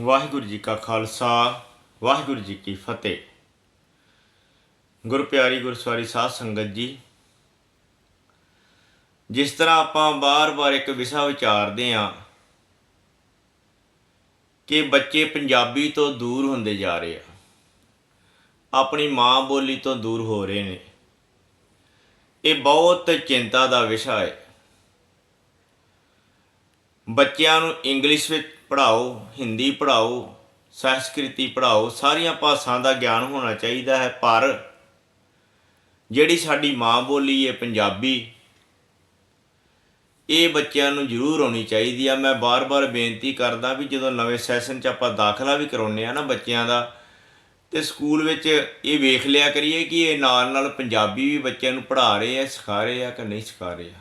ਵਾਹਿਗੁਰੂ ਜੀ ਕਾ ਖਾਲਸਾ, ਵਾਹਿਗੁਰੂ ਜੀ ਕੀ ਫਤਿਹ। ਗੁਰ ਪਿਆਰੀ ਗੁਰਸਵਾਰੀ ਸਾਧ ਸੰਗਤ ਜੀ, ਜਿਸ ਤਰ੍ਹਾਂ ਆਪਾਂ ਬਾਰ-ਬਾਰ ਇੱਕ ਵਿਸ਼ਾ ਵਿਚਾਰਦੇ ਆਂ ਕਿ ਬੱਚੇ ਪੰਜਾਬੀ ਤੋਂ ਦੂਰ ਹੁੰਦੇ ਜਾ ਰਹੇ ਆ। ਆਪਣੀ ਮਾਂ ਬੋਲੀ ਤੋਂ ਦੂਰ ਹੋ ਰਹੇ ਨੇ। ਇਹ ਬਹੁਤ ਚਿੰਤਾ ਦਾ ਵਿਸ਼ਾ ਹੈ। ਬੱਚਿਆਂ ਨੂੰ ਇੰਗਲਿਸ਼ ਵਿੱਚ ਪੜ੍ਹਾਓ, ਹਿੰਦੀ ਪੜ੍ਹਾਓ, ਸੰਸਕ੍ਰਿਤੀ ਪੜ੍ਹਾਓ, ਸਾਰੀਆਂ ਭਾਸ਼ਾਵਾਂ ਦਾ ਗਿਆਨ ਹੋਣਾ ਚਾਹੀਦਾ ਹੈ, ਪਰ ਜਿਹੜੀ ਸਾਡੀ ਮਾਂ ਬੋਲੀ ਹੈ ਪੰਜਾਬੀ, ਇਹ ਬੱਚਿਆਂ ਨੂੰ ਜ਼ਰੂਰ ਆਉਣੀ ਚਾਹੀਦੀ ਆ। ਮੈਂ ਬਾਰ-ਬਾਰ ਬੇਨਤੀ ਕਰਦਾ ਵੀ ਜਦੋਂ ਨਵੇਂ ਸੈਸ਼ਨ 'ਚ ਆਪਾਂ ਦਾਖਲਾ ਵੀ ਕਰਾਉਂਦੇ ਆ ਨਾ ਬੱਚਿਆਂ ਦਾ, ਤੇ ਸਕੂਲ ਵਿੱਚ ਇਹ ਵੇਖ ਲਿਆ ਕਰੀਏ ਕਿ ਇਹ ਨਾਲ ਨਾਲ ਪੰਜਾਬੀ ਵੀ ਬੱਚਿਆਂ ਨੂੰ ਪੜ੍ਹਾ ਰਹੇ ਆ, ਸਿਖਾ ਰਹੇ ਆ ਕਿ ਨਹੀਂ ਸਿਖਾ ਰਹੇ ਆ।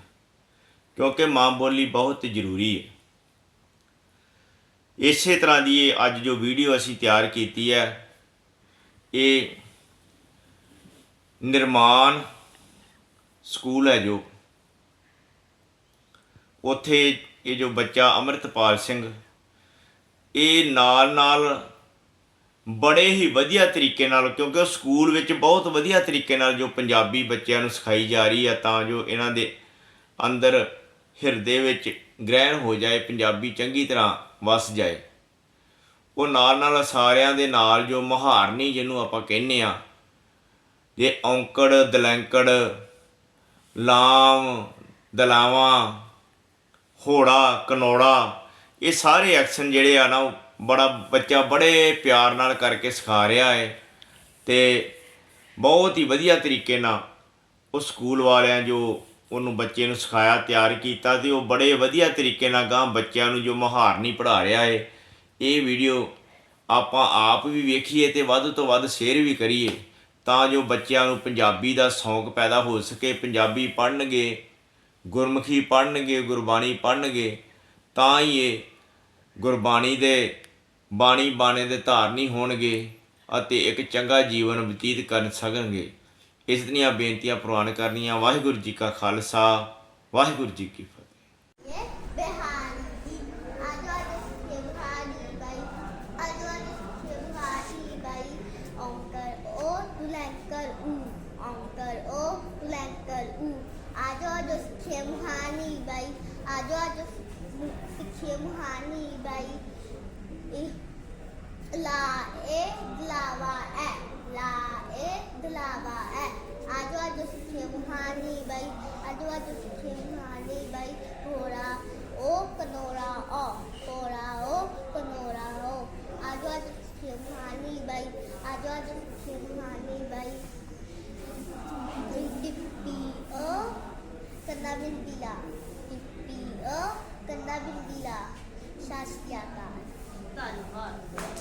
ਕਿਉਂਕਿ ਮਾਂ ਬੋਲੀ ਬਹੁਤ ਜ਼ਰੂਰੀ ਹੈ। ਇਸੇ ਤਰ੍ਹਾਂ ਦੀ ਇਹ ਅੱਜ ਜੋ ਵੀਡੀਓ ਅਸੀਂ ਤਿਆਰ ਕੀਤੀ ਹੈ, ਇਹ ਨਿਰਮਾਣ ਸਕੂਲ ਹੈ ਜੋ। ਉੱਥੇ ਇਹ ਜੋ ਬੱਚਾ ਅਮਰਿਤਪਾਲ ਸਿੰਘ, ਇਹ ਨਾਲ ਨਾਲ ਬੜੇ ਹੀ ਵਧੀਆ ਤਰੀਕੇ ਨਾਲ, ਕਿਉਂਕਿ ਉਹ ਸਕੂਲ ਵਿੱਚ ਬਹੁਤ ਵਧੀਆ ਤਰੀਕੇ ਨਾਲ ਜੋ ਪੰਜਾਬੀ ਬੱਚਿਆਂ ਨੂੰ ਸਿਖਾਈ ਜਾ ਰਹੀ ਹੈ, ਤਾਂ ਜੋ ਇਹਨਾਂ ਦੇ ਅੰਦਰ ਹਿਰਦੇ ਵਿੱਚ ਗ੍ਰਹਿਣ ਹੋ ਜਾਏ, ਪੰਜਾਬੀ ਚੰਗੀ ਤਰ੍ਹਾਂ ਵਸ ਜਾਏ। ਉਹ ਨਾਲ ਨਾਲ ਸਾਰਿਆਂ ਦੇ ਨਾਲ ਜੋ ਮਹਾਰਨੀ ਜਿਹਨੂੰ ਆਪਾਂ ਕਹਿੰਨੇ ਆ ਜੇ ਔਂਕੜ, ਦਲੈਂਕੜ, ਲਾਮ, ਦਲਾਵਾਂ, ਹੋੜਾ, ਕਨੋੜਾ, ਇਹ ਸਾਰੇ ਐਕਸ਼ਨ ਜਿਹੜੇ ਆ ਨਾ, ਉਹ ਬੜਾ ਬੱਚਾ ਬੜੇ ਪਿਆਰ ਨਾਲ ਕਰਕੇ ਸਿਖਾ ਰਿਹਾ ਹੈ ਤੇ ਬਹੁਤ ਹੀ ਵਧੀਆ ਤਰੀਕੇ ਨਾਲ ਉਹ ਸਕੂਲ ਵਾਲਿਆਂ ਜੋ ਉਹਨੂੰ ਬੱਚੇ ਨੂੰ ਸਿਖਾਇਆ, ਤਿਆਰ ਕੀਤਾ ਤੇ ਉਹ ਬੜੇ ਵਧੀਆ ਤਰੀਕੇ ਨਾਲ ਗਾਂ ਬੱਚਿਆਂ ਨੂੰ ਜੋ ਮਹਾਰਨੀ ਪੜ੍ਹਾ ਰਿਹਾ ਹੈ ਇਹ ਵੀਡੀਓ ਆਪਾਂ ਆਪ ਵੀ ਵੇਖੀਏ ਤੇ ਵੱਧ ਤੋਂ ਵੱਧ ਸ਼ੇਅਰ ਵੀ ਕਰੀਏ ਤਾਂ ਜੋ ਬੱਚਿਆਂ ਨੂੰ ਪੰਜਾਬੀ ਦਾ ਸ਼ੌਂਕ ਪੈਦਾ ਹੋ ਸਕੇ, ਪੰਜਾਬੀ ਪੜ੍ਹਨਗੇ, ਗੁਰਮੁਖੀ ਪੜ੍ਹਨਗੇ, ਗੁਰਬਾਣੀ ਪੜ੍ਹਨਗੇ, ਤਾਂ ਹੀ ਇਹ ਗੁਰਬਾਣੀ ਦੇ ਬਾਣੀ ਬਾਣੇ ਦੇ ਧਾਰਨੀ ਹੋਣਗੇ ਅਤੇ ਇੱਕ ਚੰਗਾ ਜੀਵਨ ਬਤੀਤ ਕਰ ਸਕਣਗੇ। ਇਸ ਦੀਆਂ ਬੇਨਤੀਆਂ ਪ੍ਰਵਾਨ ਕਰਨੀਆਂ ਵਾਹਿਗੁਰੂ ਜੀ ਕਾ ਖਾਲਸਾ ਵਾਹਿਗੁਰੂ ਜੀ ਕੀ ਫਤਿਹ La e glava e, la e glava e. ਅੱਜ ਅੱਜ ਸਿੱਖੇ ਮੁਹਾਲੀ ਬਈ ਅੱਜ ਅੱਜ ਸਿੱਖੇ ਹੋਰਾ ਓ ਕਨੋਰਾ, ਓ ਹੋਰਾ ਓ ਕਨੋਰਾ, ਓ। ਅੱਜ ਅੱਜ ਸਿੱਖੇ ਮੁਹਾਲੀ ਬਈ। ਓ ਕੰਨਾ ਬਿਨ ਬਿਲਾ ਟਿੱਪੀ ਓ ਕੰਨਾ ਧੰਨਵਾਦ।